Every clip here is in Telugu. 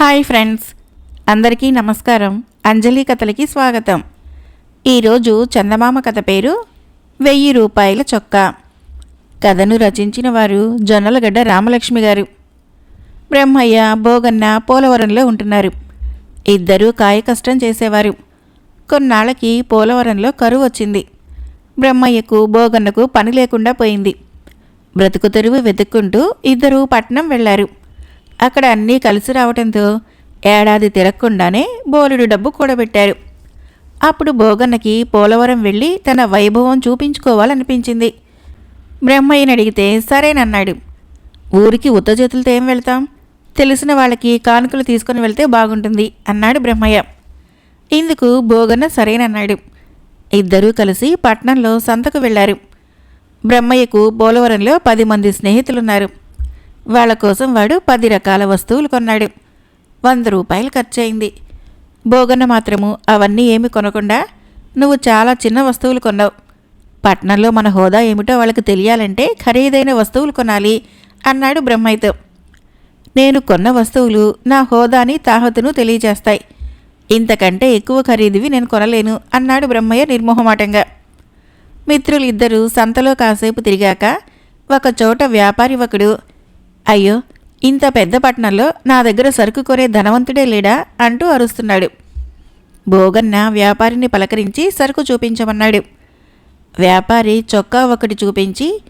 హాయ్ ఫ్రెండ్స్ అందరికీ నమస్కారం. అంజలి కథలకి స్వాగతం. ఈరోజు చందమామ కథ పేరు వెయ్యి రూపాయల చొక్కా. కథను రచించిన వారు జొన్నలగడ్డ రామలక్ష్మి గారు. బ్రహ్మయ్య భోగన్న పోలవరంలో ఉంటున్నారు. ఇద్దరూ కాయ కష్టం చేసేవారు. కొన్నాళ్ళకి పోలవరంలో కరువు వచ్చింది. బ్రహ్మయ్యకు భోగన్నకు పని లేకుండా పోయింది. బ్రతుకు తెరువు వెతుక్కుంటూ ఇద్దరూ పట్నం వెళ్ళారు. అక్కడ అన్నీ కలిసి రావటంతో ఏడాది తిరగకుండానే బోలెడు డబ్బు కూడబెట్టారు అప్పుడు భోగన్నకి పోలవరం వెళ్ళి తన వైభవం చూపించుకోవాలనిపించింది. బ్రహ్మయ్యని అడిగితే సరేనన్నాడు ఊరికి ఉత్త చేతులతో ఏం వెళ్తాం? తెలిసిన వాళ్ళకి కానుకలు తీసుకుని వెళ్తే బాగుంటుంది అన్నాడు బ్రహ్మయ్య. ఇందుకు భోగన్న సరేనన్నాడు. ఇద్దరూ కలిసి పట్నంలో సంతకు వెళ్ళారు. బ్రహ్మయ్యకు పోలవరంలో పది మంది స్నేహితులున్నారు. వాళ్ళ కోసం వాడు పది రకాల వస్తువులు కొన్నాడు. వంద రూపాయలు ఖర్చయింది. భోగన్న మాత్రము అవన్నీ ఏమి కొనకుండా నువ్వు చాలా చిన్న వస్తువులు కొన్నావు. పట్నంలో మన హోదా ఏమిటో వాళ్ళకి తెలియాలంటే ఖరీదైన వస్తువులు కొనాలి అన్నాడు బ్రహ్మయ్యతో నేను కొన్న వస్తువులు నా హోదాని తాహతును తెలియజేస్తాయి. ఇంతకంటే ఎక్కువ ఖరీదువి నేను కొనలేను అన్నాడు బ్రహ్మయ్య నిర్మోహమాటంగా. మిత్రులిద్దరూ సంతలో కాసేపు తిరిగాక ఒకచోట వ్యాపారి ఒకడు అయ్యో ఇంత పెద్ద పట్టణంలో నా దగ్గర సరుకు కొనే ధనవంతుడే లేడా అంటూ అరుస్తున్నాడు. భోగన్న వ్యాపారిని పలకరించి సరుకు చూపించమన్నాడు. వ్యాపారి చొక్కా ఒకటి చూపించి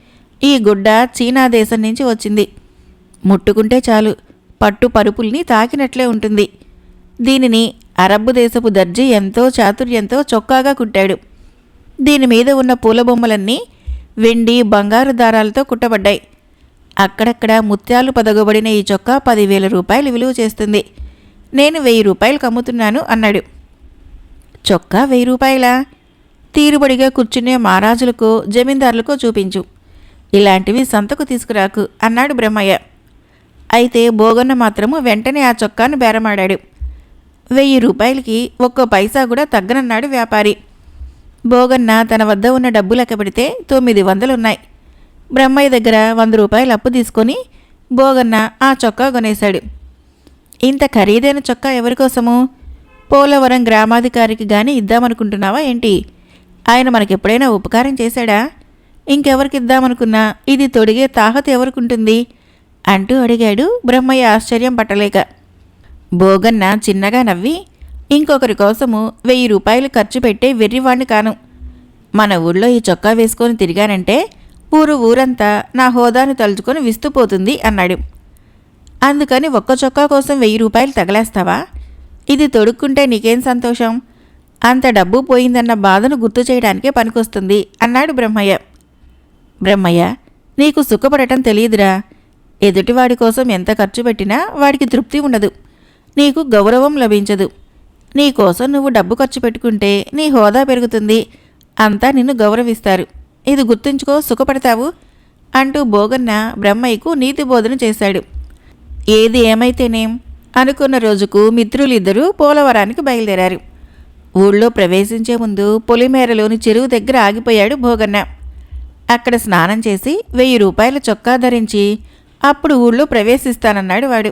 ఈ గుడ్డ చీనా దేశం నుంచి వచ్చింది. ముట్టుకుంటే చాలు పట్టు పరుపుల్ని తాకినట్లే ఉంటుంది. దీనిని అరబ్బు దేశపు దర్జీ ఎంతో చాతుర్యంతో చొక్కాగా కుట్టాడు. దీని మీద ఉన్న పూల బొమ్మలన్నీ వెండి బంగారు దారాలతో కుట్టబడ్డాయి. అక్కడక్కడ ముత్యాలు పదగబడిన ఈ చొక్కా పదివేల రూపాయలు విలువ చేస్తుంది. నేను వెయ్యి రూపాయలకు అమ్ముతున్నాను అన్నాడు. చొక్కా వెయ్యి రూపాయలా? తీరుబడిగా కూర్చునే మహారాజులకు జమీందారులకు చూపించు. ఇలాంటివి సంతకు తీసుకురాకు అన్నాడు బ్రహ్మయ్య. అయితే బోగన్న మాత్రము వెంటనే ఆ చొక్కాను బేరమాడాడు. వెయ్యి రూపాయలకి ఒక్కో పైసా కూడా తగ్గనన్నాడు వ్యాపారి. బోగన్న తన వద్ద ఉన్న డబ్బు లెక్క పెడితే తొమ్మిది వందలున్నాయి. బ్రహ్మయ్య దగ్గర వంద రూపాయలు అప్పు తీసుకొని భోగన్న ఆ చొక్కా కొనేశాడు. ఇంత ఖరీదైన చొక్కా ఎవరికోసము పోలవరం గ్రామాధికారికి కానీ ఇద్దామనుకుంటున్నావా ఏంటి? ఆయన మనకెప్పుడైనా ఉపకారం చేశాడా? ఇంకెవరికి ఇద్దామనుకున్నా ఇది తొడిగే తాహత ఎవరికుంటుంది? అంటూ అడిగాడు బ్రహ్మయ్య ఆశ్చర్యం పట్టలేక. భోగన్న చిన్నగా నవ్వి ఇంకొకరి కోసము వెయ్యి రూపాయలు ఖర్చు పెట్టే వెర్రివాణ్ణి కాను. మన ఊళ్ళో ఈ చొక్కా వేసుకొని తిరిగానంటే ఊరు ఊరంతా నా హోదాను తలుచుకొని విస్తుపోతుంది అన్నాడు. అందుకని ఒక్క చొక్కా కోసం వెయ్యి రూపాయలు తగలేస్తావా? ఇది తొడుక్కుంటే నీకేం సంతోషం? అంత డబ్బు పోయిందన్న బాధను గుర్తు చేయడానికే పనికొస్తుంది అన్నాడు బ్రహ్మయ్య. బ్రహ్మయ్య నీకు సుఖపడటం తెలియదురా. ఎదుటివాడి కోసం ఎంత ఖర్చు పెట్టినా వాడికి తృప్తి ఉండదు. నీకు గౌరవం లభించదు. నీ కోసం నువ్వు డబ్బు ఖర్చు పెట్టుకుంటే నీ హోదా పెరుగుతుంది. అంతా నిన్ను గౌరవిస్తారు. ఇది గుర్తుంచుకో సుఖపడతావు అంటూ భోగన్న బ్రహ్మయ్యకు నీతి బోధన చేశాడు. ఏది ఏమైతేనేం అనుకున్న రోజుకు మిత్రులిద్దరూ పోలవరానికి బయలుదేరారు. ఊళ్ళో ప్రవేశించే ముందు పొలిమేరలోని చెరువు దగ్గర ఆగిపోయాడు భోగన్న అక్కడ స్నానం చేసి వెయ్యి రూపాయల చొక్కా ధరించి అప్పుడు ఊళ్ళో ప్రవేశిస్తానన్నాడు వాడు.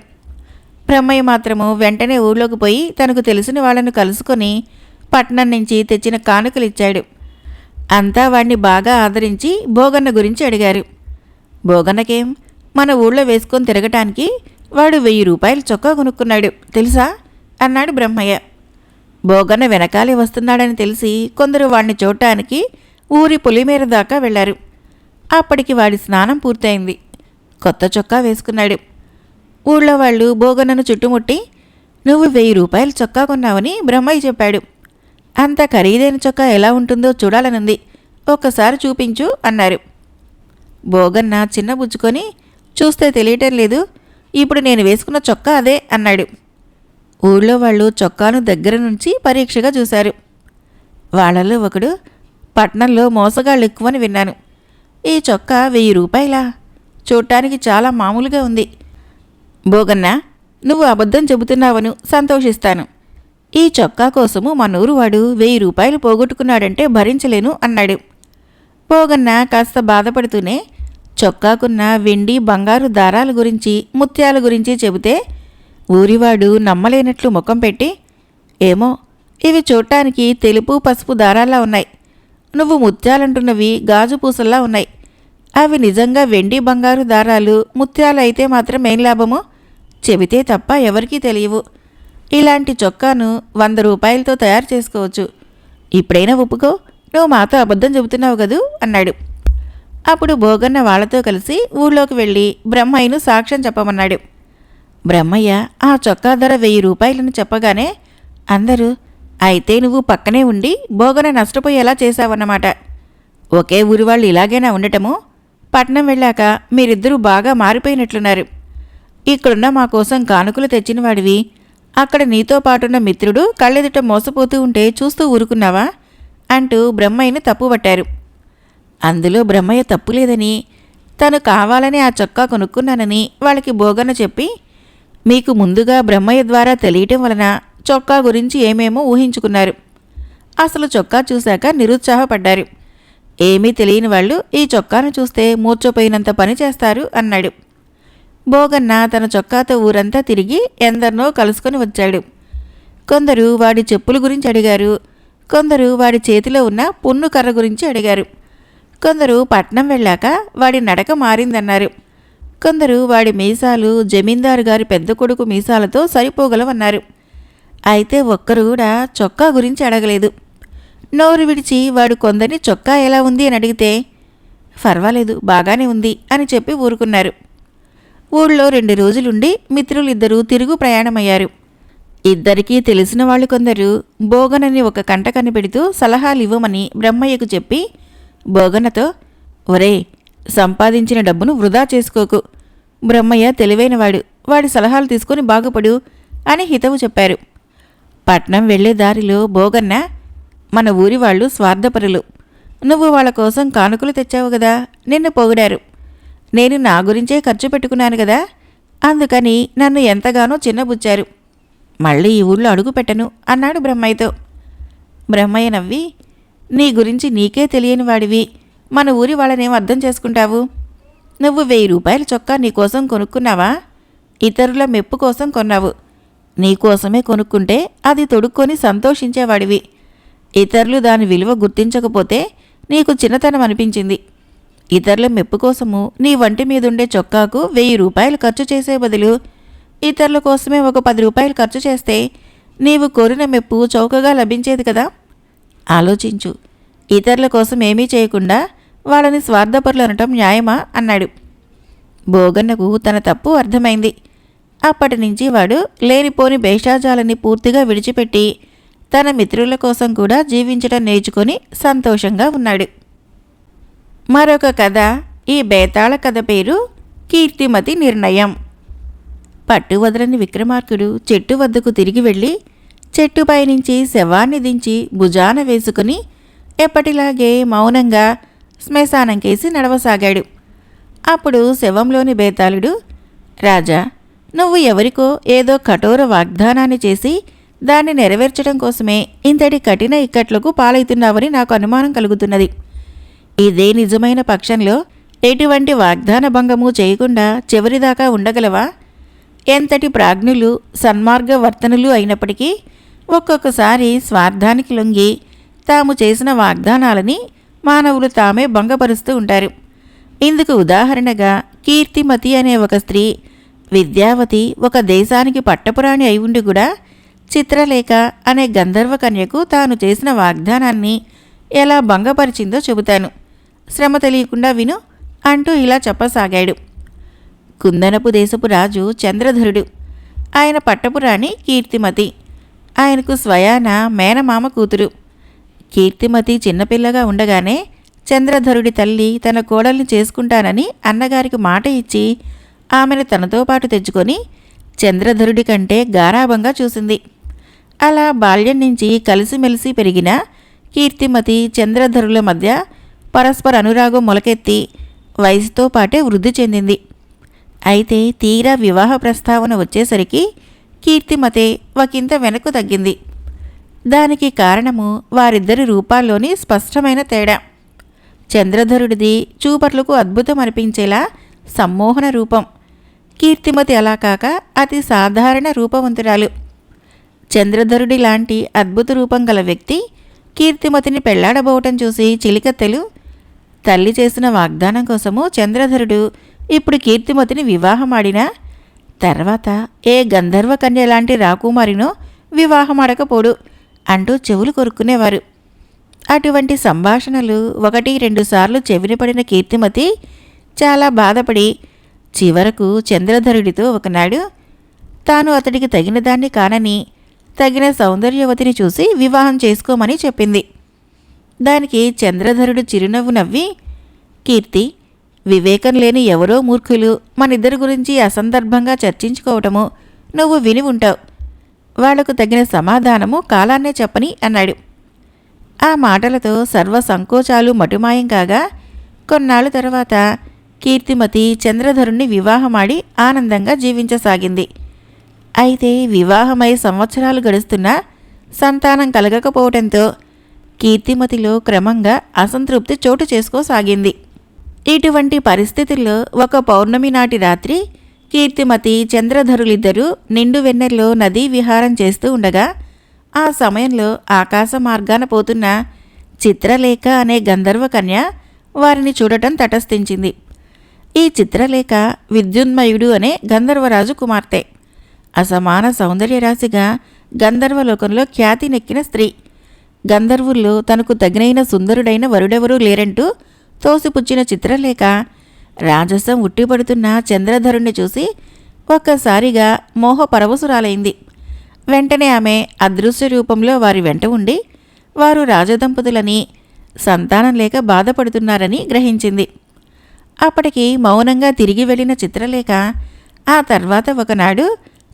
బ్రహ్మయ్య మాత్రము వెంటనే ఊళ్ళోకి పోయి తనకు తెలిసిన వాళ్ళను కలుసుకొని పట్నం నుంచి తెచ్చిన కానుకలిచ్చాడు. అంతా వాడిని బాగా ఆదరించి భోగన్న గురించి అడిగారు. భోగన్నకేం? మన ఊళ్ళో వేసుకొని తిరగటానికి వాడు వెయ్యి రూపాయలు చొక్కా కొనుక్కున్నాడు. తెలుసా? అన్నాడు బ్రహ్మయ్య. భోగన్న వెనకాలే వస్తున్నాడని తెలిసి కొందరు వాడిని చూడటానికి ఊరి పొలిమేర దాకా వెళ్ళారు అప్పటికి వాడి స్నానం పూర్తయింది. కొత్త చొక్కా వేసుకున్నాడు. ఊళ్ళో వాళ్ళు భోగన్నను చుట్టుముట్టి నువ్వు వెయ్యి రూపాయలు చొక్కా కొన్నావని బ్రహ్మయ్య చెప్పాడు. అంత ఖరీదైన చొక్కా ఎలా ఉంటుందో చూడాలనుంది. ఒక్కసారి చూపించు అన్నారు. భోగన్న చిన్నబుచ్చుకొని చూస్తే తెలియటం లేదు. ఇప్పుడు నేను వేసుకున్న చొక్కా అదే అన్నాడు. ఊళ్ళో వాళ్ళు చొక్కాను దగ్గర నుంచి పరీక్షగా చూశారు. వాళ్ళలో ఒకడు పట్నంలో మోసగాళ్ళు ఎక్కువని విన్నాను. ఈ చొక్కా వెయ్యి రూపాయలా? చూడటానికి చాలా మామూలుగా ఉంది. భోగన్న నువ్వు అబద్ధం చెబుతున్నావను సంతోషిస్తాను. ఈ చొక్కా కోసము మనూరు వాడు వెయ్యి రూపాయలు పోగొట్టుకున్నాడంటే భరించలేను అన్నాడు. పోగన్న కాస్త బాధపడుతూనే చొక్కాకున్న వెండి బంగారు దారాల గురించి ముత్యాల గురించి చెబితే ఊరివాడు నమ్మలేనట్లు ముఖం పెట్టి ఏమో ఇవి చూడటానికి తెలుపు పసుపు దారాల్లా ఉన్నాయి. నువ్వు ముత్యాలంటున్నవి గాజు పూసల్లా ఉన్నాయి. అవి నిజంగా వెండి బంగారు దారాలు ముత్యాలు అయితే మాత్రం ఏం లాభము? చెబితే తప్ప ఎవరికీ తెలియవు. ఇలాంటి చొక్కాను వంద రూపాయలతో తయారు చేసుకోవచ్చు. ఇప్పుడైనా ఒప్పుకో నువ్వు మాతో అబద్ధం చెబుతున్నావు కదూ? అన్నాడు. అప్పుడు భోగన్న వాళ్ళతో కలిసి ఊళ్ళోకి వెళ్ళి బ్రహ్మయ్యను సాక్ష్యం చెప్పమన్నాడు. బ్రహ్మయ్య ఆ చొక్కా ధర వెయ్యి రూపాయలను చెప్పగానే అందరూ అయితే నువ్వు పక్కనే ఉండి భోగన నష్టపోయేలా చేశావన్నమాట. ఒకే ఊరి వాళ్ళు ఇలాగైనా ఉండటము? పట్నం వెళ్ళాక మీరిద్దరూ బాగా మారిపోయినట్లున్నారు. ఇక్కడున్న మా కోసం కానుకలు తెచ్చిన వాడివి అక్కడ నీతో పాటున్న మిత్రుడు కళ్ళెదుట మోసపోతూ ఉంటే చూస్తూ ఊరుకున్నావా? అంటూ బ్రహ్మయ్యని తప్పుపట్టారు. అందులో బ్రహ్మయ్య తప్పు లేదని తను కావాలని ఆ చొక్కా కొనుక్కున్నానని వాళ్ళకి బోగన చెప్పి మీకు ముందుగా బ్రహ్మయ్య ద్వారా తెలియటం వలన చొక్కా గురించి ఏమేమో ఊహించుకున్నారు. అసలు చొక్కా చూశాక నిరుత్సాహపడ్డారు. ఏమీ తెలియని వాళ్ళు ఈ చొక్కాను చూస్తే మూర్చపోయినంత పని చేస్తారు అన్నాడు. భోగన్న తన చొక్కాతో ఊరంతా తిరిగి ఎందరినో కలుసుకొని వచ్చాడు. కొందరు వాడి చెప్పుల గురించి అడిగారు. కొందరు వాడి చేతిలో ఉన్న పున్ను కర్ర గురించి అడిగారు. కొందరు పట్నం వెళ్ళాక వాడి నడక మారిందన్నారు. కొందరు వాడి మీసాలు జమీందారు గారి పెద్ద కొడుకు మీసాలతో సరిపోగలవన్నారు. అయితే ఒక్కరు కూడా చొక్కా గురించి అడగలేదు. నోరు విడిచి వాడు కొందరిని చొక్కా ఎలా ఉంది అని అడిగితే పర్వాలేదు బాగానే ఉంది అని చెప్పి ఊరుకున్నారు. ఊళ్ళో రెండు రోజులుండి మిత్రులిద్దరూ తిరుగు ప్రయాణమయ్యారు. ఇద్దరికీ తెలిసిన వాళ్ళు కొందరు బోగనని ఒక కంట కనిపెడుతూ సలహాలు ఇవ్వమని బ్రహ్మయ్యకు చెప్పి బోగనతో ఒరే సంపాదించిన డబ్బును వృధా చేసుకోకు. బ్రహ్మయ్య తెలివైనవాడు వాడి సలహాలు తీసుకొని బాగుపడు అని హితవు చెప్పారు. పట్నం వెళ్ళే దారిలో బోగన్న మన ఊరి వాళ్ళు స్వార్థపరులు. నువ్వు వాళ్ళ కోసం కానుకలు తెచ్చావు కదా నిన్ను పొగిడారు. నేను నా గురించే ఖర్చు పెట్టుకున్నాను కదా. అందుకని నన్ను ఎంతగానో చిన్నబుచ్చారు. మళ్ళీ ఈ ఊళ్ళో అడుగు పెట్టను అన్నాడు బ్రహ్మయ్యతో. బ్రహ్మయ్య నవ్వి నీ గురించి నీకే తెలియని వాడివి. మన ఊరి వాళ్ళనేం అర్థం చేసుకుంటావు? నువ్వు వెయ్యి రూపాయల చొక్కా నీకోసం కొనుక్కున్నావా? ఇతరుల మెప్పు కోసం కొన్నావు. నీకోసమే కొనుక్కుంటే అది తొడుక్కొని సంతోషించేవాడివి. ఇతరులు దాని విలువ గుర్తించకపోతే నీకు చిన్నతనం అనిపించింది. ఇతరుల మెప్పు కోసము నీ వంటి మీదుండే చొక్కాకు వెయ్యి రూపాయలు ఖర్చు చేసే బదులు ఇతరుల కోసమే ఒక పది రూపాయలు ఖర్చు చేస్తే నీవు కోరిన మెప్పు చౌకగా లభించేది కదా? ఆలోచించు. ఇతరుల కోసం ఏమీ చేయకుండా వాళ్ళని స్వార్థపరులు అనటం న్యాయమా? అన్నాడు. బోగన్నకు తన తప్పు అర్థమైంది. అప్పటి నుంచి వాడు లేనిపోని భేషాజాలని పూర్తిగా విడిచిపెట్టి తన మిత్రుల కోసం కూడా జీవించడం నేర్చుకొని సంతోషంగా ఉన్నాడు. మరొక కథ. ఈ బేతాళ కథ పేరు కీర్తిమతి నిర్ణయం. పట్టు వదలని విక్రమార్కుడు చెట్టు వద్దకు తిరిగి వెళ్ళి చెట్టుపై నుంచి శవాన్ని దించి భుజాన వేసుకుని ఎప్పటిలాగే మౌనంగా శ్మశానం కేసి నడవసాగాడు. అప్పుడు శవంలోని బేతాళుడు రాజా నువ్వు ఎవరికో ఏదో కఠోర వాగ్దానాన్ని చేసి దాన్ని నెరవేర్చడం కోసమే ఇంతటి కఠిన ఇక్కట్లకు పాలవుతున్నావని నాకు అనుమానం కలుగుతున్నది. ఇదే నిజమైన పక్షంలో ఎటువంటి వాగ్దాన భంగము చేయకుండా చివరిదాకా ఉండగలవా? ఎంతటి ప్రాజ్ఞులు సన్మార్గ వర్తనులు అయినప్పటికీ ఒక్కొక్కసారి స్వార్థానికి లొంగి తాము చేసిన వాగ్దానాలని మానవులు తామే భంగపరుస్తూ ఉంటారు. ఇందుకు ఉదాహరణగా కీర్తిమతి అనే ఒక స్త్రీ విద్యావతి ఒక దేశానికి పట్టపురాణి అయి ఉండి కూడా చిత్రలేఖ అనే గంధర్వ కన్యకు తాను చేసిన వాగ్దానాన్ని ఎలా భంగపరిచిందో చెబుతాను. శ్రమ తెలియకుండా విను అంటూ ఇలా చెప్పసాగాడు. కుందనపు దేశపు రాజు చంద్రధరుడు. ఆయన పట్టపురాణి కీర్తిమతి. ఆయనకు స్వయాన మేనమామ కూతురు. కీర్తిమతి చిన్నపిల్లగా ఉండగానే చంద్రధరుడి తల్లి తన కోడల్ని చేసుకుంటానని అన్నగారికి మాట ఇచ్చి ఆమెను తనతో పాటు తెచ్చుకొని చంద్రధరుడి కంటే గారాభంగా చూసింది. అలా బాల్యం నుంచి కలిసిమెలిసి పెరిగిన కీర్తిమతి చంద్రధరుల మధ్య పరస్పర అనురాగం మొలకెత్తి వయసుతో పాటే వృద్ధి చెందింది. అయితే తీరా వివాహ ప్రస్తావన వచ్చేసరికి కీర్తిమతే ఒకంత వెనక్కు తగ్గింది. దానికి కారణము వారిద్దరి రూపాల్లోని స్పష్టమైన తేడా. చంద్రధరుడిది చూపట్లకు అద్భుతం అనిపించేలా సమ్మోహన రూపం. కీర్తిమతి అలా కాక అతి సాధారణ రూపవంతురాలు. చంద్రధరుడి లాంటి అద్భుత రూపం గల వ్యక్తి కీర్తిమతిని పెళ్ళాడబోవటం చూసి చిలికత్తెలు తల్లి చేసిన వాగ్దానం కోసము చంద్రధరుడు ఇప్పుడు కీర్తిమతిని వివాహమాడినా తర్వాత ఏ గంధర్వ కన్య లాంటి రాకుమారినో వివాహమాడకపోడు అంటూ చెవులు కొరుక్కునేవారు. అటువంటి సంభాషణలు ఒకటి రెండు సార్లు చెవిన పడిన కీర్తిమతి చాలా బాధపడి చివరకు చంద్రధరుడితో ఒకనాడు తాను అతడికి తగిన దాన్ని కానని తగిన సౌందర్యవతిని చూసి వివాహం చేసుకోమని చెప్పింది. దానికి చంద్రధరుడు చిరునవ్వు నవ్వి కీర్తి వివేకం లేని ఎవరో మూర్ఖులు మనిద్దరి గురించి అసందర్భంగా చర్చించుకోవటము నువ్వు విని ఉంటావు. వాళ్ళకు తగిన సమాధానము కాలాన్నే చెప్పని అన్నాడు. ఆ మాటలతో సర్వ సంకోచాలు మటుమాయం కాగా కొన్నాళ్ళు తర్వాత కీర్తిమతి చంద్రధరుణ్ణి వివాహమాడి ఆనందంగా జీవించసాగింది. అయితే వివాహమై సంవత్సరాలు గడుస్తున్నా సంతానం కలగకపోవటంతో కీర్తిమతిలో క్రమంగా అసంతృప్తి చోటు చేసుకోసాగింది. ఇటువంటి పరిస్థితుల్లో ఒక పౌర్ణమి నాటి రాత్రి కీర్తిమతి చంద్రధరులిద్దరూ నిండు వెన్నెల్లో నదీ విహారం చేస్తూ ఉండగా ఆ సమయంలో ఆకాశ మార్గాన పోతున్న చిత్రలేఖ అనే గంధర్వ కన్య వారిని చూడటం తటస్థించింది. ఈ చిత్రలేఖ విద్యున్మయుడు అనే గంధర్వరాజు కుమార్తె. అసమాన సౌందర్యరాశిగా గంధర్వలోకంలో ఖ్యాతి నెక్కిన స్త్రీ. గంధర్వులు తనకు తగినైన సుందరుడైన వరుడెవరూ లేరంటూ తోసిపుచ్చిన చిత్రలేఖ రాజసం ఉట్టిపడుతున్న చంద్రధరుణ్ణి చూసి ఒక్కసారిగా మోహపరవశురాలైంది. వెంటనే ఆమె అదృశ్య రూపంలో వారి వెంట ఉండి వారు రాజదంపతులని సంతానం లేక బాధపడుతున్నారని గ్రహించింది. అప్పటికి మౌనంగా తిరిగి వెళ్ళిన చిత్రలేఖ ఆ తర్వాత ఒకనాడు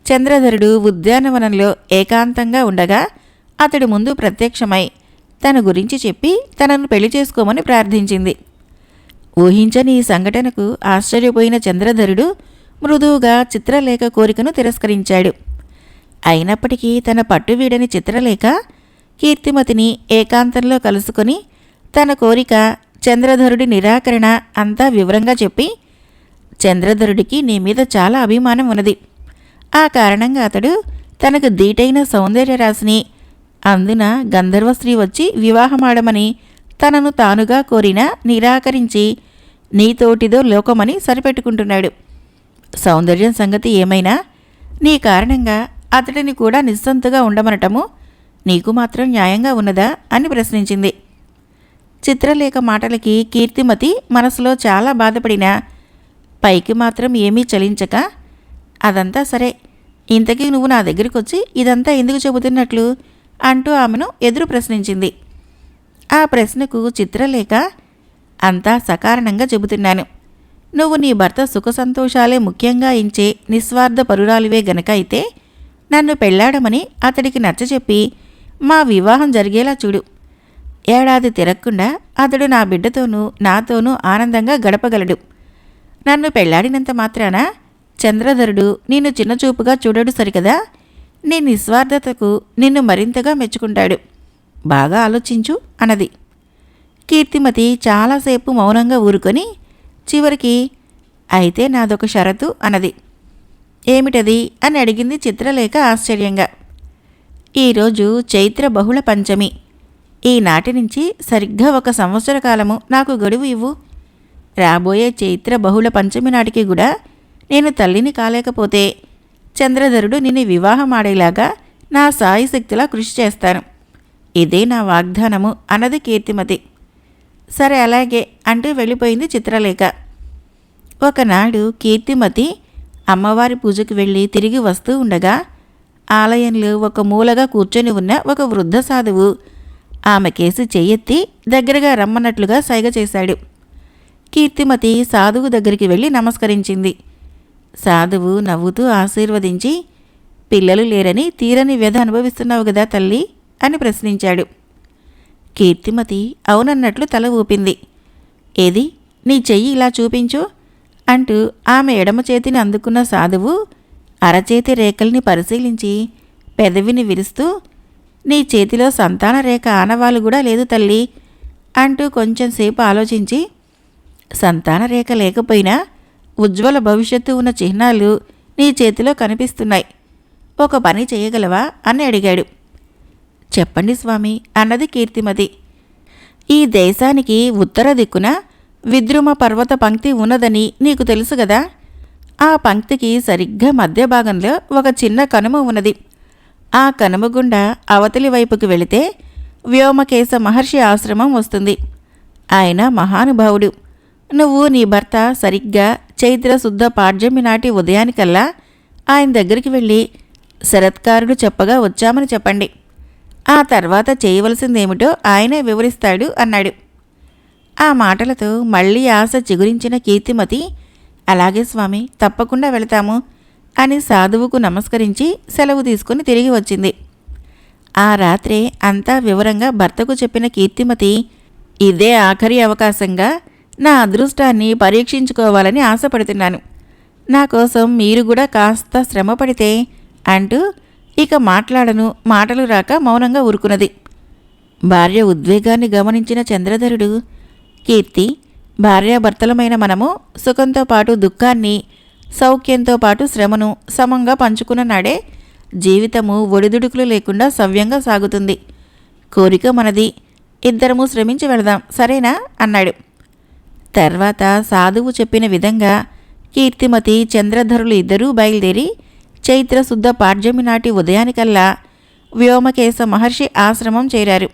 చంద్రధరుడు ఉద్యానవనంలో ఏకాంతంగా ఉండగా అతడి ముందు ప్రత్యక్షమై తన గురించి చెప్పి తనను పెళ్ళి చేసుకోమని ప్రార్థించింది. ఊహించని ఈ సంఘటనకు ఆశ్చర్యపోయిన చంద్రధరుడు మృదువుగా చిత్రలేఖ కోరికను తిరస్కరించాడు. అయినప్పటికీ తన పట్టు వీడని చిత్రలేఖ కీర్తిమతిని ఏకాంతంలో కలుసుకొని తన కోరిక చంద్రధరుడి నిరాకరణ అంతా వివరంగా చెప్పి చంద్రధరుడికి నీ మీద చాలా అభిమానం ఉన్నది. ఆ కారణంగా అతడు తనకు దీటైన సౌందర్య రాశిని అందున గంధర్వ స్త్రీ వచ్చి వివాహమాడమని తనను తానుగా కోరినా నిరాకరించి నీతోటిదో లోకమని సరిపెట్టుకుంటున్నాడు. సౌందర్యం సంగతి ఏమైనా? నీ కారణంగా అతడిని కూడా నిస్సంతుగా ఉండమనటము నీకు మాత్రం న్యాయంగా ఉన్నదా? అని ప్రశ్నించింది. చిత్రలేఖ మాటలకి కీర్తిమతి మనసులో చాలా బాధపడినా పైకి మాత్రం ఏమీ చలించక అదంతా సరే ఇంతకీ నువ్వు నా దగ్గరికి వచ్చి ఇదంతా ఎందుకు చెబుతున్నట్లు? అంటూ ఆమెను ఎదురు ప్రశ్నించింది. ఆ ప్రశ్నకు చిత్రలేఖ అంతా సకారణంగా చెబుతున్నాను. నువ్వు నీ భర్త సుఖ సంతోషాలే ముఖ్యంగా ఇంచే నిస్వార్థ పరురాలివే గనక అయితే నన్ను పెళ్ళాడమని అతడికి నచ్చచెప్పి మా వివాహం జరిగేలా చూడు. ఏడాది తిరగకుండా అతడు నా బిడ్డతోనూ నాతోనూ ఆనందంగా గడపగలడు. నన్ను పెళ్ళాడినంత మాత్రాన చంద్రధరుడు నిన్ను చిన్నచూపుగా చూడడు సరికదా? నీ నిస్వార్థతకు నిన్ను మరింతగా మెచ్చుకుంటాడు. బాగా ఆలోచించు అన్నది. కీర్తిమతి చాలాసేపు మౌనంగా ఊరుకొని చివరికి అయితే నాదొక షరతు అన్నది. ఏమిటది? అని అడిగింది చిత్రలేఖ ఆశ్చర్యంగా. ఈరోజు చైత్ర బహుళ పంచమి. ఈనాటి నుంచి సరిగ్గా ఒక సంవత్సర కాలము నాకు గడువు ఇవ్వు. రాబోయే చైత్ర బహుళ పంచమి నాటికి కూడా నేను తల్లిని కాలేకపోతే చంద్రధరుడు నిన్ను వివాహమాడేలాగా నా సాయిశక్తిలా కృషి చేస్తాను ఇదే నా వాగ్దానము అన్నది కీర్తిమతి. సరే అలాగే అంటూ వెళ్ళిపోయింది చిత్రలేఖ. ఒకనాడు కీర్తిమతి అమ్మవారి పూజకు వెళ్ళి తిరిగి వస్తూ ఉండగా ఆలయంలో ఒక మూలగా కూర్చొని ఉన్న ఒక వృద్ధ సాధువు ఆమె కేసు చెయ్యెత్తి దగ్గరగా రమ్మన్నట్లుగా సైగ చేశాడు. కీర్తిమతి సాధువు దగ్గరికి వెళ్ళి నమస్కరించింది. సాధువు నవ్వుతూ ఆశీర్వదించి పిల్లలు లేరని తీరని వ్యధ అనుభవిస్తున్నావు కదా తల్లి అని ప్రశ్నించాడు. కీర్తిమతి అవునన్నట్లు తల ఊపింది. ఏది? నీ చెయ్యి ఇలా చూపించు అంటూ ఆమె ఎడమ చేతిని అందుకున్న సాధువు అరచేతి రేఖల్ని పరిశీలించి పెదవిని విరుస్తూ నీ చేతిలో సంతాన రేఖ ఆనవాలు కూడా లేదు తల్లి అంటూ కొంచెంసేపు ఆలోచించి సంతాన రేఖ లేకపోయినా ఉజ్వల భవిష్యత్తు ఉన్న చిహ్నాలు నీ చేతిలో కనిపిస్తున్నాయి. ఒక పని చేయగలవా? అని అడిగాడు. చెప్పండి స్వామి అన్నది కీర్తిమతి. ఈ దేశానికి ఉత్తర దిక్కున విద్రుమ పర్వత పంక్తి ఉన్నదని నీకు తెలుసు కదా ఆ పంక్తికి సరిగ్గా మధ్య భాగంలో ఒక చిన్న కనుమ ఉన్నది. ఆ కనుమ గుండా అవతలి వైపుకి వెళితే వ్యోమకేశ మహర్షి ఆశ్రమం వస్తుంది. ఆయన మహానుభావుడు. నువ్వు నీ భర్త సరిగ్గా చైత్ర శుద్ధ పాడ్యమి నాటి ఉదయానికల్లా ఆయన దగ్గరికి వెళ్ళి శరత్కారుడు చెప్పగా వచ్చామని చెప్పండి. ఆ తర్వాత చేయవలసిందేమిటో ఆయనే వివరిస్తాడు అన్నాడు. ఆ మాటలతో మళ్ళీ ఆశ చిగురించిన కీర్తిమతి అలాగే స్వామి తప్పకుండా వెళతాము అని సాధువుకు నమస్కరించి సెలవు తీసుకుని తిరిగి వచ్చింది. ఆ రాత్రే అంతా వివరంగా భర్తకు చెప్పిన కీర్తిమతి ఇదే ఆఖరి అవకాశంగా నా అదృష్టాన్ని పరీక్షించుకోవాలని ఆశపడుతున్నాను. నా కోసం మీరు కూడా కాస్త శ్రమ పడితే అంటూ ఇక మాట్లాడను మాటలు రాక మౌనంగా ఊరుకున్నది. భార్య ఉద్వేగాన్ని గమనించిన చంద్రధరుడు కీర్తి భార్యాభర్తలమైన మనము సుఖంతో పాటు దుఃఖాన్ని సౌఖ్యంతో పాటు శ్రమను సమంగా పంచుకున్న నాడే జీవితము ఒడిదుడుకులు లేకుండా సవ్యంగా సాగుతుంది. కోరిక మనది. ఇద్దరము శ్రమించి వెళదాం సరేనా? అన్నాడు. తర్వాత సాధువు చెప్పిన విధంగా కీర్తిమతి చంద్రధరులు ఇద్దరూ బయలుదేరి చైత్ర శుద్ధ పాడ్యమి నాటి ఉదయానికల్లా వ్యోమకేశ మహర్షి ఆశ్రమం చేరారు.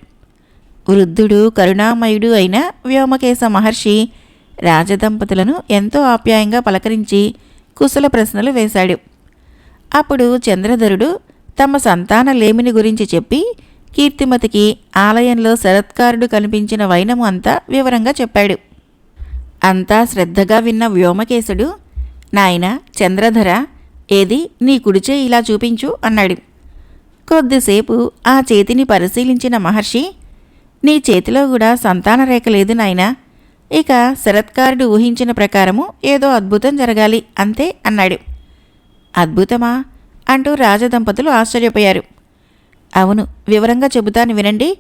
వృద్ధుడు కరుణామయుడు అయిన వ్యోమకేశ మహర్షి రాజదంపతులను ఎంతో ఆప్యాయంగా పలకరించి కుశల ప్రశ్నలు వేశాడు. అప్పుడు చంద్రధరుడు తమ సంతాన లేమిని గురించి చెప్పి కీర్తిమతికి ఆలయంలో శరత్కారుడు కనిపించిన వైనము అంతా వివరంగా చెప్పాడు. అంతా శ్రద్ధగా విన్న వ్యోమకేశుడు నాయన చంద్రధర ఏది నీ కుడిచే ఇలా చూపించు అన్నాడు. కొద్దిసేపు ఆ చేతిని పరిశీలించిన మహర్షి నీ చేతిలో కూడా సంతాన రేఖ లేదు నాయనా. ఇక శరత్కారుడు ఊహించిన ప్రకారము ఏదో అద్భుతం జరగాలి అంతే అన్నాడు. అద్భుతమా? అంటూ రాజదంపతులు ఆశ్చర్యపోయారు. అవును వివరంగా చెబుతాను వినండి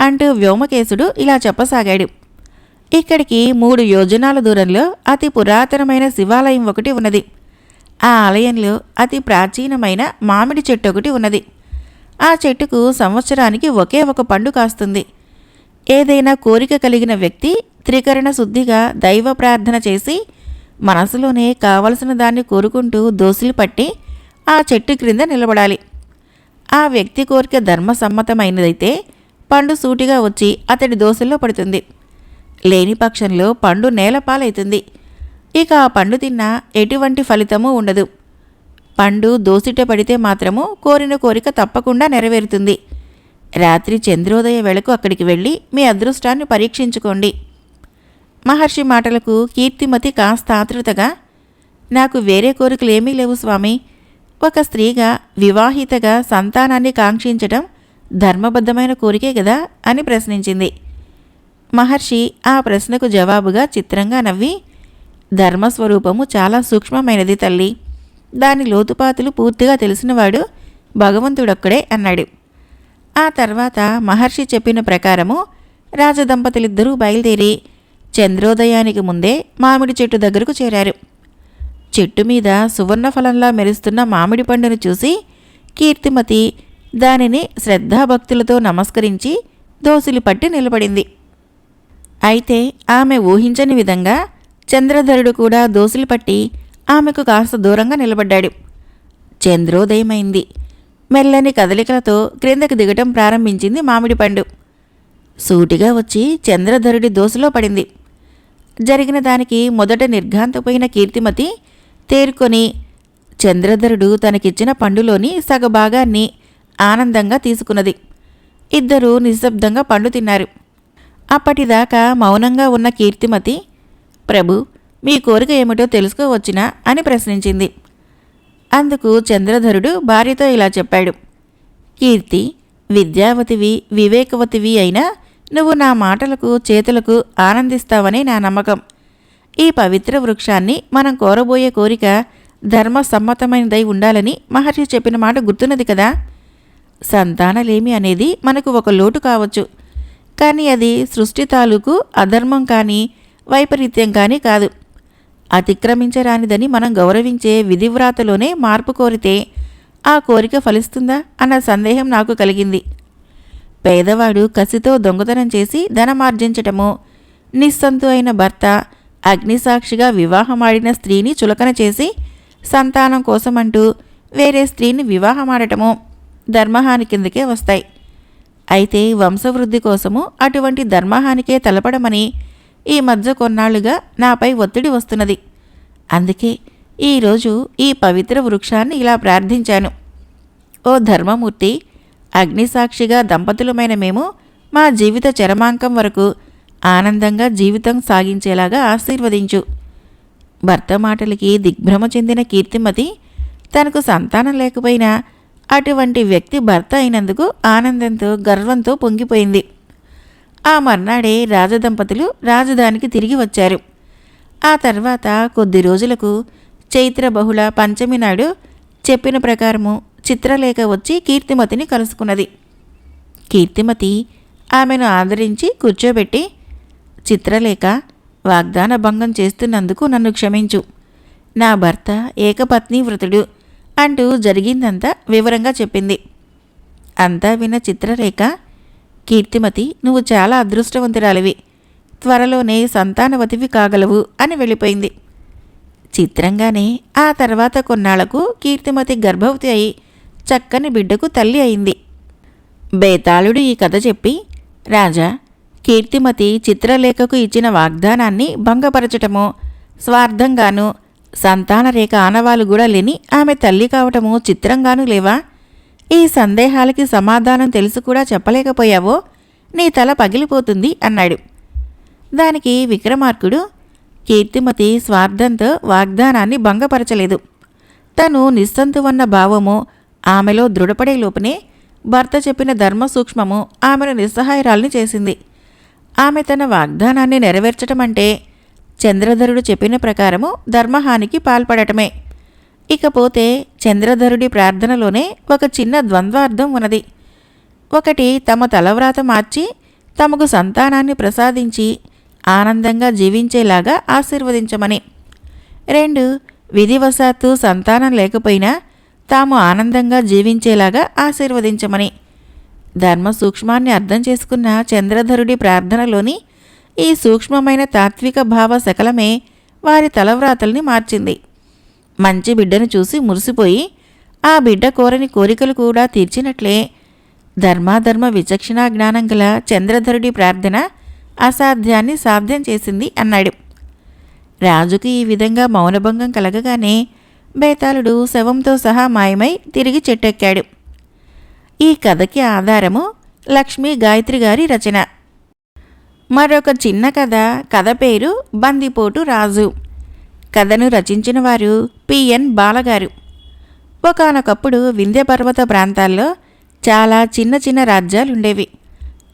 అంటూ వ్యోమకేశుడు ఇలా చెప్పసాగాడు. ఇక్కడికి మూడు యోజనాల దూరంలో అతి పురాతనమైన శివాలయం ఒకటి ఉన్నది. ఆ ఆలయంలో అతి ప్రాచీనమైన మామిడి చెట్టు ఒకటి ఉన్నది. ఆ చెట్టుకు సంవత్సరానికి ఒకే ఒక పండు కాస్తుంది. ఏదైనా కోరిక కలిగిన వ్యక్తి త్రికరణ శుద్ధిగా దైవ ప్రార్థన చేసి మనసులోనే కావలసిన దాన్ని కోరుకుంటూ దోసులు పట్టి ఆ చెట్టు క్రింద నిలబడాలి. ఆ వ్యక్తి కోరిక ధర్మసమ్మతమైనదైతే పండు సూటిగా వచ్చి అతడి దోశల్లో పడుతుంది. లేని పక్షంలో పండు నేలపాలైతుంది ఇక ఆ పండు తిన్నా ఎటువంటి ఫలితము ఉండదు. పండు దోసిట పడితే మాత్రము కోరిన కోరిక తప్పకుండా నెరవేరుతుంది. రాత్రి చంద్రోదయ వేళకు అక్కడికి వెళ్ళి మీ అదృష్టాన్ని పరీక్షించుకోండి. మహర్షి మాటలకు కీర్తిమతి కాస్త ఆతృతగా నాకు వేరే కోరికలు ఏమీ లేవు స్వామి. ఒక స్త్రీగా వివాహితగా సంతానాన్ని కాంక్షించటం ధర్మబద్ధమైన కోరికే కదా అని ప్రశ్నించింది. మహర్షి ఆ ప్రశ్నకు జవాబుగా చిత్రంగా నవ్వి ధర్మస్వరూపము చాలా సూక్ష్మమైనది తల్లి. దాని లోతుపాతులు పూర్తిగా తెలిసినవాడు భగవంతుడొక్కడే అన్నాడు. ఆ తర్వాత మహర్షి చెప్పిన ప్రకారము రాజదంపతులిద్దరూ బయలుదేరి చంద్రోదయానికి ముందే మామిడి చెట్టు దగ్గరకు చేరారు. చెట్టు మీద సువర్ణఫలంలా మెరుస్తున్న మామిడి పండును చూసి కీర్తిమతి దానిని శ్రద్ధాభక్తులతో నమస్కరించి దోసిలి పట్టి నిలబడింది. అయితే ఆమె ఊహించని విధంగా చంద్రధరుడు కూడా దోసులు పట్టి ఆమెకు కాస్త దూరంగా నిలబడ్డాడు. చంద్రోదయమైంది. మెల్లని కదలికలతో క్రిందకి దిగటం ప్రారంభించింది మామిడి పండు. సూటిగా వచ్చి చంద్రధరుడి దోశలో పడింది. జరిగిన దానికి మొదట నిర్ఘాంతపోయిన కీర్తిమతి తేరుకొని చంద్రధరుడు తనకిచ్చిన పండులోని సగభాగాన్ని ఆనందంగా తీసుకున్నది. ఇద్దరూ నిశ్శబ్దంగా పండు తిన్నారు. అప్పటిదాకా మౌనంగా ఉన్న కీర్తిమతి ప్రభు మీ కోరిక ఏమిటో తెలుసుకోవచ్చునా? అని ప్రశ్నించింది. అందుకు చంద్రధరుడు భార్యతో ఇలా చెప్పాడు. కీర్తి విద్యావతివి వివేకవతివి అయినా నువ్వు నా మాటలకు చేతులకు ఆనందిస్తావని నా నమ్మకం. ఈ పవిత్ర వృక్షాన్ని మనం కోరబోయే కోరిక ధర్మసమ్మతమైనదై ఉండాలని మహర్షి చెప్పిన మాట గుర్తున్నది కదా? సంతానలేమి అనేది మనకు ఒక లోటు కావచ్చు. కానీ అది సృష్టి తాలూకు అధర్మం కానీ వైపరీత్యం కానీ కాదు. అతిక్రమించరానిదని మనం గౌరవించే విధివ్రాతలోనే మార్పు కోరితే ఆ కోరిక ఫలిస్తుందా అన్న సందేహం నాకు కలిగింది. పేదవాడు కసితో దొంగతనం చేసి ధనమార్జించటము నిస్సంతు అయిన భర్త అగ్నిసాక్షిగా వివాహమాడిన స్త్రీని చులకన చేసి సంతానం కోసమంటూ వేరే స్త్రీని వివాహమాడటము ధర్మహాని కిందకే వస్తాయి. అయితే వంశవృద్ధి కోసము అటువంటి ధర్మహానికే తలపడమని ఈ మధ్య కొన్నాళ్ళుగా నాపై ఒత్తిడి వస్తున్నది. అందుకే ఈరోజు ఈ పవిత్ర వృక్షాన్ని ఇలా ప్రార్థించాను. ఓ ధర్మమూర్తి అగ్నిసాక్షిగా దంపతులమైన మేము మా జీవిత చరమాంకం వరకు ఆనందంగా జీవితం సాగించేలాగా ఆశీర్వదించు. భర్త మాటలకి దిగ్భ్రమ చెందిన కీర్తిమతి తనకు సంతానం లేకపోయినా అటువంటి వ్యక్తి భర్త అయినందుకు ఆనందంతో గర్వంతో పొంగిపోయింది. ఆ మర్నాడే రాజదంపతులు రాజధానికి తిరిగి వచ్చారు. ఆ తర్వాత కొద్ది రోజులకు చైత్ర బహుళ పంచమి నాడు చెప్పిన ప్రకారము చిత్రలేఖ వచ్చి కీర్తిమతిని కలుసుకున్నది. కీర్తిమతి ఆమెను ఆదరించి కూర్చోబెట్టి చిత్రలేఖ వాగ్దాన భంగం చేస్తున్నందుకు నన్ను క్షమించు. నా భర్త ఏకపత్ని వ్రతుడు అంటూ జరిగిందంతా వివరంగా చెప్పింది. అంతా విన్న చిత్రరేఖ కీర్తిమతి నువ్వు చాలా అదృష్టవంతురాలివి. త్వరలోనే సంతానవతివి కాగలవు అని వెళ్ళిపోయింది. చిత్రంగానే ఆ తర్వాత కొన్నాళ్ళకు కీర్తిమతి గర్భవతి అయి చక్కని బిడ్డకు తల్లి అయింది. బేతాళుడు ఈ కథ చెప్పి రాజా కీర్తిమతి చిత్రలేఖకు ఇచ్చిన వాగ్దానాన్ని భంగపరచటము స్వార్థంగాను సంతానరేఖ ఆనవాలు కూడా లేని ఆమె తల్లి కావటము చిత్రంగాను లేవా? ఈ సందేహాలకి సమాధానం తెలుసు కూడా చెప్పలేకపోయావో? నీ తల పగిలిపోతుంది అన్నాడు. దానికి విక్రమార్కుడు కీర్తిమతి స్వార్థంతో వాగ్దానాన్ని భంగపరచలేదు. తను నిస్సంతువన్న భావము ఆమెలో దృఢపడే లోపునే భర్త చెప్పిన ధర్మ సూక్ష్మము ఆమెను నిస్సహాయరాల్ని చేసింది. ఆమె తన వాగ్దానాన్ని నెరవేర్చటం అంటే చంద్రధరుడు చెప్పిన ప్రకారము ధర్మహానికి పాల్పడటమే. ఇకపోతే చంద్రధరుడి ప్రార్థనలోనే ఒక చిన్న ద్వంద్వార్థం ఉన్నది. ఒకటి తమ తలవ్రాత మార్చి తమకు సంతానాన్ని ప్రసాదించి ఆనందంగా జీవించేలాగా ఆశీర్వదించమని. రెండు విధివశాత్తు సంతానం లేకపోయినా తాము ఆనందంగా జీవించేలాగా ఆశీర్వదించమని. ధర్మ సూక్ష్మాన్ని అర్థం చేసుకున్న చంద్రధరుడి ప్రార్థనలోని ఈ సూక్ష్మమైన తాత్విక భావ సకలమే వారి తలవ్రాతల్ని మార్చింది. మంచి బిడ్డను చూసి మురిసిపోయి ఆ బిడ్డ కోరని కోరికలు కూడా తీర్చినట్లే ధర్మాధర్మ విచక్షణా జ్ఞానం గల చంద్రధరుడి ప్రార్థన అసాధ్యాన్ని సాధ్యం చేసింది అన్నాడు. రాజుకు ఈ విధంగా మౌనభంగం కలగగానే బేతాళుడు శవంతో సహా మాయమై తిరిగి చెట్టెక్కాడు. ఈ కథకి ఆధారము లక్ష్మీ గాయత్రి గారి రచన. మరొక చిన్న కథ. కథ పేరు బందిపోటు రాజు. కథను రచించిన వారు పిఎన్ బాలగారు. ఒకనొకప్పుడు వింధ్య పర్వత ప్రాంతాల్లో చాలా చిన్న చిన్న రాజ్యాలు ఉండేవి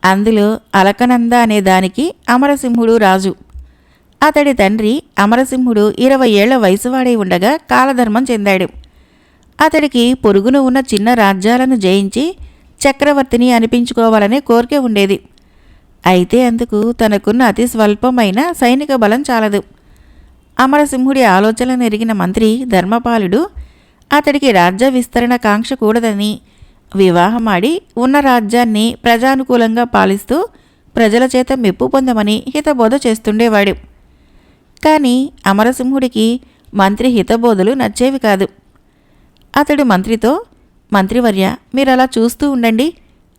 అందులో అలకనంద అనే దానికి అమరసింహుడు రాజు. అతడి తండ్రి అమరసింహుడు ఇరవై ఏళ్ళ వయసువాడై ఉండగా కాలధర్మం చెందాడు. అతడికి పొరుగున ఉన్న చిన్న రాజ్యాలను జయించి చక్రవర్తిని అనిపించుకోవాలనే కోరిక ఉండేది. అయితే అందుకు తనకున్న అతి స్వల్పమైన సైనిక బలం చాలదు. అమరసింహుడి ఆలోచనలను ఎరిగిన మంత్రి ధర్మపాలుడు అతడికి రాజ్య విస్తరణ కాంక్ష కూడదని వివాహమాడి ఉన్న రాజ్యాన్ని ప్రజానుకూలంగా పాలిస్తూ ప్రజల చేత మెప్పు పొందమని హితబోధ చేస్తుండేవాడు. కానీ అమరసింహుడికి మంత్రి హితబోధలు నచ్చేవి కాదు. అతడు మంత్రితో మంత్రివర్య మీరు అలా చూస్తూ ఉండండి.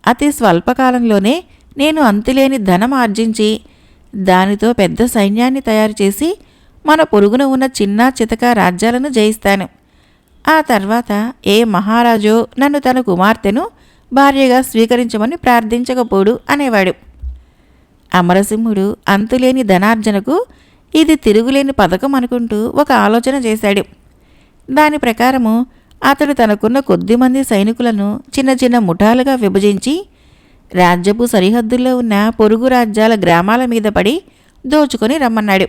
అతి స్వల్పకాలంలోనే నేను అంతులేని ధనం ఆర్జించి దానితో పెద్ద సైన్యాన్ని తయారు చేసి మన పొరుగున ఉన్న చిన్న చితక రాజ్యాలను జయిస్తాను. ఆ తర్వాత ఏ మహారాజో నన్ను తన కుమార్తెను భార్యగా స్వీకరించమని ప్రార్థించకపోడు అనేవాడు. అమరసింహుడు అంతులేని ధనార్జనకు ఇది తిరుగులేని పథకం అనుకుంటూ ఒక ఆలోచన చేశాడు. దాని ప్రకారము అతడు తనకున్న కొద్దిమంది సైనికులను చిన్న చిన్న ముఠాలుగా విభజించి రాజ్యపు సరిహద్దుల్లో ఉన్న పొరుగు రాజ్యాల గ్రామాల మీద పడి దోచుకొని రమ్మన్నాడు.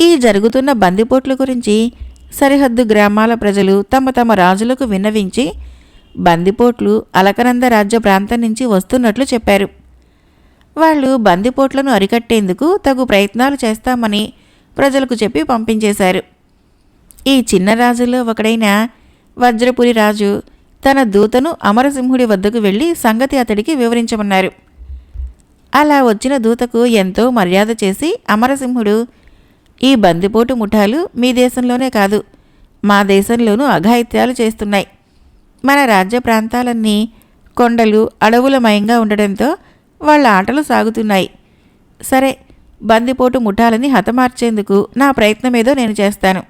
ఈ జరుగుతున్న బందిపోట్ల గురించి సరిహద్దు గ్రామాల ప్రజలు తమ తమ రాజులకు విన్నవించి బందిపోట్లు అలకనంద రాజ్య ప్రాంతం నుంచి వస్తున్నట్లు చెప్పారు. వాళ్ళు బందిపోట్లను అరికట్టేందుకు తగు ప్రయత్నాలు చేస్తామని ప్రజలకు చెప్పి పంపించేశారు. ఈ చిన్న రాజుల్లో ఒకడైన వజ్రపురి రాజు తన దూతను అమరసింహుడి వద్దకు వెళ్ళి సంగతి అతడికి వివరించమన్నారు. అలా వచ్చిన దూతకు ఎంతో మర్యాద చేసి అమరసింహుడు ఈ బందిపోటు ముఠాలు మీ దేశంలోనే కాదు మా దేశంలోనూ అఘాయిత్యాలు చేస్తున్నాయి. మన రాజ్య ప్రాంతాలన్నీ కొండలు అడవులమయంగా ఉండడంతో వాళ్ళ ఆటలు సాగుతున్నాయి. సరే బందిపోటు ముఠాలని హతమార్చేందుకు నా ప్రయత్నమేదో నేను చేస్తాను.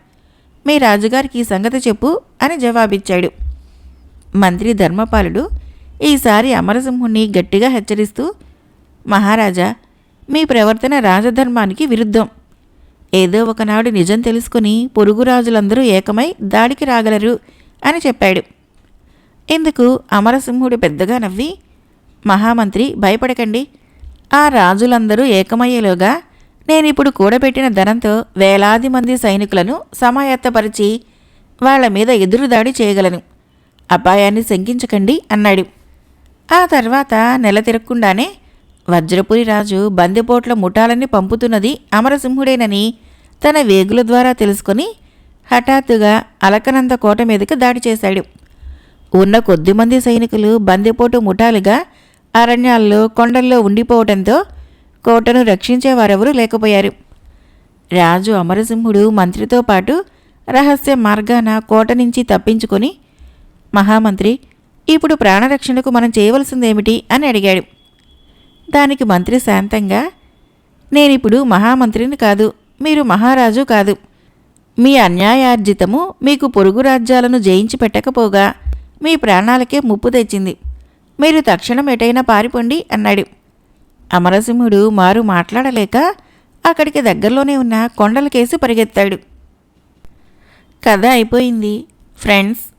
మీ రాజుగారికి ఈ సంగతి చెప్పు అని జవాబిచ్చాడు. మంత్రి ధర్మపాలుడు ఈసారి అమరసింహుణ్ణి గట్టిగా హెచ్చరిస్తూ మహారాజా మీ ప్రవర్తన రాజధర్మానికి విరుద్ధం. ఏదో ఒకనాడు నిజం తెలుసుకుని పొరుగు రాజులందరూ ఏకమై దాడికి రాగలరు అని చెప్పాడు. ఇందుకు అమరసింహుడు పెద్దగా నవ్వి మహామంత్రి భయపడకండి. ఆ రాజులందరూ ఏకమయ్యేలోగా నేనిప్పుడు కూడబెట్టిన ధనంతో వేలాది మంది సైనికులను సమాయత్తపరిచి వాళ్ళ మీద ఎదురుదాడి చేయగలను. అపాయాన్ని శంకించకండి అన్నాడు. ఆ తర్వాత నెల తిరగకుండానే వజ్రపురి రాజు బందిపోట్ల ముఠాలన్నీ పంపుతున్నది అమరసింహుడేనని తన వేగుల ద్వారా తెలుసుకొని హఠాత్తుగా అలకనంద కోట మీదకి దాడి చేశాడు. ఉన్న కొద్దిమంది సైనికులు బందిపోటు ముఠాలుగా అరణ్యాల్లో కొండల్లో ఉండిపోవడంతో కోటను రక్షించేవారెవరూ లేకపోయారు. రాజు అమరసింహుడు మంత్రితో పాటు రహస్య మార్గాన కోట నుంచి తప్పించుకొని మహామంత్రి ఇప్పుడు ప్రాణరక్షణకు మనం చేయవలసిందేమిటి? అని అడిగాడు. దానికి మంత్రి శాంతంగా నేనిప్పుడు మహామంత్రిని కాదు మీరు మహారాజు కాదు. మీ అన్యాయార్జితము మీకు పొరుగు రాజ్యాలను జయించి పెట్టకపోగా మీ ప్రాణాలకే ముప్పు తెచ్చింది. మీరు తక్షణం ఎటైనా పారిపోండి అన్నాడు. అమరసింహుడు మారు మాట్లాడలేక అక్కడికి దగ్గరలోనే ఉన్న కొండలకేసి పరిగెత్తాడు. కథ అయిపోయింది. ఫ్రెండ్స్